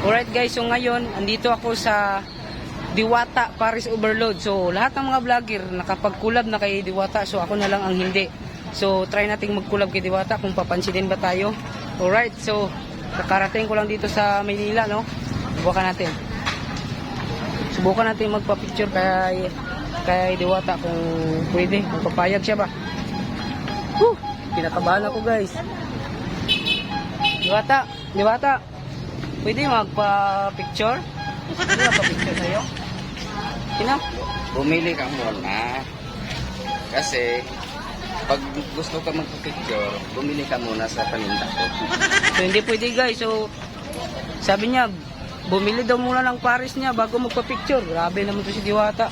Alright guys, so ngayon, andito ako sa Diwata Paris Overload. So lahat ng mga vlogger nakapag-collab na kay Diwata, so ako na lang ang hindi. So try nating mag-collab kay Diwata kung papansinin ba tayo. Alright, so kakarating ko lang dito sa Maynila, no? Subukan natin. Subukan natin magpa-picture kay kay Diwata kung pwede, kung papayag siya ba. Whew, kinakabahan ako guys. Diwata, Diwata, pwede magpa-picture? Pwede magpa-picture sa'yo? Sino? Bumili ka muna. Kasi, pag gusto ka magpapicture, bumili ka muna sa paninda ko. So hindi pwede guys. So sabi niya, bumili daw muna ng Paris niya bago magpa-picture. Grabe naman to si Diwata.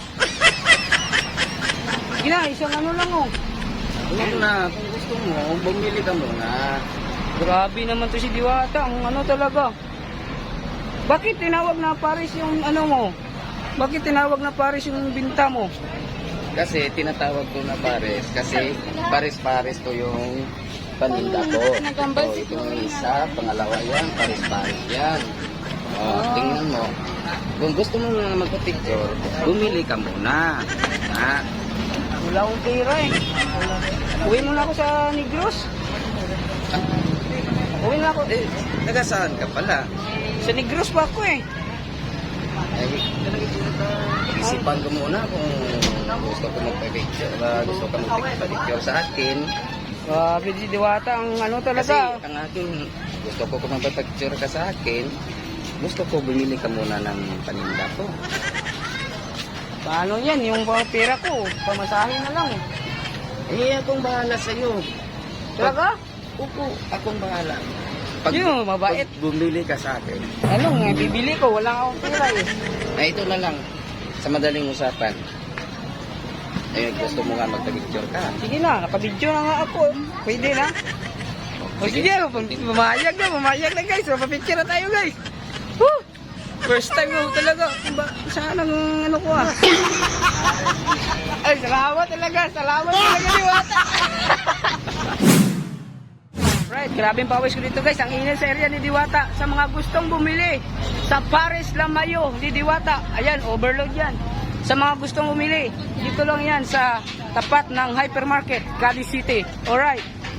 Gina, isang ano lang oh. Huwag na, kung gusto mo, bumili ka muna. Grabe naman to si Diwata. Ang ano talaga. Bakit tinawag na Paris yung ano mo? Bakit tinawag na Paris yung binta mo? Kasi tinatawag ko na pares. Kasi pares-pares to yung paninda ko. So, ito yung isa, pangalawa yan, pares-pares yan. Oh, tingnan mo. Kung gusto mo na magpa-picture, bumili ka muna. Ha? Wala akong pera eh. Uwi muna ako sa Negros. Uwi na ako. Eh, taga saan ka pala? Sa Negros pa ako eh. Ay, isipan ko muna kung gusto ko magpa-picture, uh, gusto ka magpa-picture sa akin. Grabe si Diwata ang ano Kasi talaga. ang akin, gusto ko kung magpa-picture ka sa akin, gusto ko bumili ka muna ng paninda ko. Paano yan? Yung pera ko, pamasahin na lang. Eh, akong bahala sa'yo. Talaga? Upo, akong bahala. Pag, Yun, mabait. pag bumili ka sa akin, Ano nga, bibili ko, wala akong pera eh. ay ito na lang, sa madaling usapan. Eh, gusto mo nga magpa-picture ka. Sige na, nakabidyo na nga ako. Pwede na. O sige, pumayag na, pumayag na guys. Mapapicture na tayo guys. Woo! First time ko talaga. Ba, saan ang ano ko ah. Ay, salamat talaga. Salamat talaga Diwata. Right, grabe ang pawis ko dito guys. Ang init sa area ni Diwata. Sa mga gustong bumili sa Paris Lamayo ni Diwata. Ayan, overload yan. Sa mga gustong bumili, dito lang yan sa tapat ng hypermarket, Cali City. Alright.